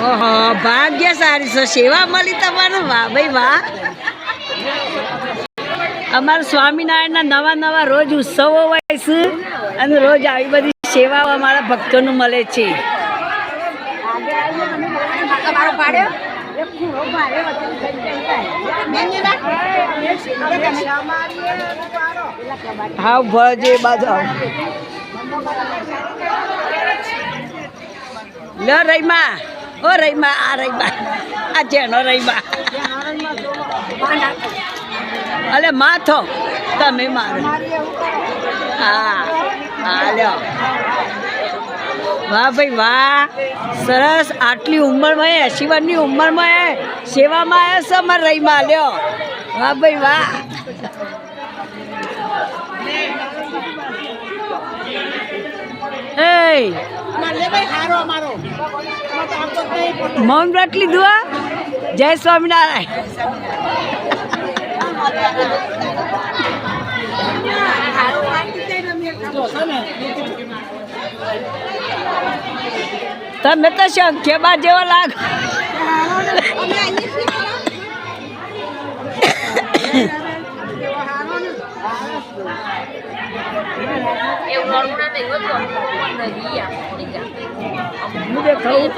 ઓહો ભાગ્ય સારી છે સેવા મળી તમારે? વાહ, ભાઈ વાહ. અમારા સ્વામિનારાયણના નવા નવા રોજ ઉત્સવો હોય છે અને રોજ આવી બધી સેવાઓ અમારા ભક્તોનું મળે છે. હા ભજે બાજુ લ રહીમાં ઓ રહીમા આ રહીમા આ જેનો રહીમા. અલે માથો તમે મારો. હા હા લ્યો. વાહ ભાઈ વાહ સરસ આટલી ઉંમરમાં એસી વર્ષની ઉંમરમાં સેવામાં આવ્યો છે અમારે રહીમાં લ્યો. વાહ ભાઈ વાહ. એ મૌન વ્રત લીધું આ જય સ્વામિનારાયણ. તમે તો શંખેબા જેવા લાગ. હું દેખાવું